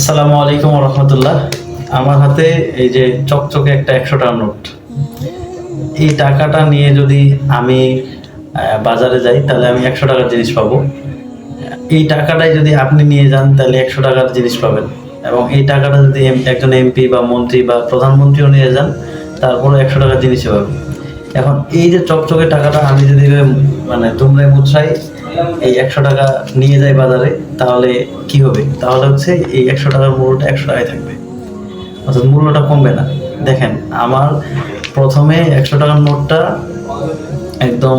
আসসালামু আলাইকুম রহমতুল্লাহ। আমার হাতে এই যে চকচকে একটা একশো টাকা নোট। এই টাকাটা নিয়ে যদি আমি বাজারে যাই, তাহলে আমি একশো টাকার জিনিস পাবো। এই টাকাটাই যদি আপনি নিয়ে যান, তাহলে একশো টাকার জিনিস পাবেন। এবং এই টাকাটা যদি একজন এমপি বা মন্ত্রী বা প্রধানমন্ত্রীও নিয়ে যান তারপরে একশো টাকার জিনিসই পাবেন। এখন এই যে চকচকে টাকাটা আমি যদি মানে তোমরা মুদ্রাই এই একশো টাকা নিয়ে যায় বাজারে, তাহলে কি হবে? তাহলে হচ্ছে এই একশো টাকার মূল্যটা একশো টাকায় থাকবে। অর্থাৎ মূল্যটা কমবে না। দেখেন, আমার প্রথমে একশো টাকার নোটটা একদম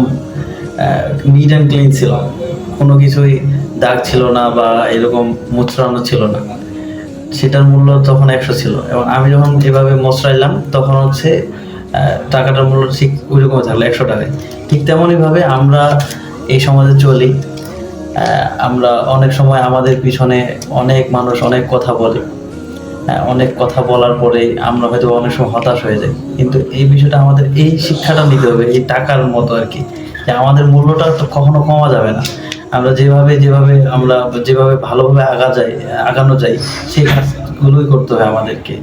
নিট অ্যান্ড ক্লিন ছিল। কোনো কিছুই দাগ ছিল না বা এরকম মুচড়ানো ছিল না। সেটার মূল্য তখন একশো ছিল। এবং আমি যখন এভাবে মশরাইলাম তখন হচ্ছে টাকাটার মূল্য ঠিক ওই রকম থাকল, একশো টাকায়। ঠিক তেমনইভাবে আমরা এই সমাজে চলি আমরা অনেক সময় আমাদের পিছনে অনেক মানুষ অনেক কথা বলে হ্যাঁ, অনেক কথা বলার পরে আমরা হয়তো অনেক সময় হতাশ হয়ে যাই। কিন্তু এই বিষয়টা আমাদের এই শিক্ষাটা নিতে হবে এই টাকার মতো আর কি যে আমাদের মূল্যটা তো কখনো কমা যাবে না। আমরা যেভাবে যেভাবে আমরা যেভাবে ভালোভাবে আগা যাই আগানো যাই সেই কাজগুলোই করতে হবে আমাদেরকে।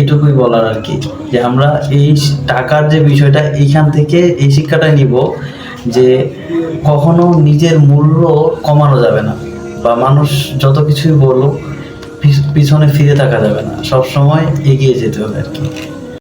এটুকুই বলার আর কি যে আমরা এই টাকার যে বিষয়টা এইখান থেকে এই শিক্ষাটাই নিব যে কখনো নিজের মূল্য কমানো যাবে না বা মানুষ যত কিছুই বলুক, পিছ- পিছনে ফিরে থাকা যাবে না। সব সময় এগিয়ে যেতে হবে আর কি।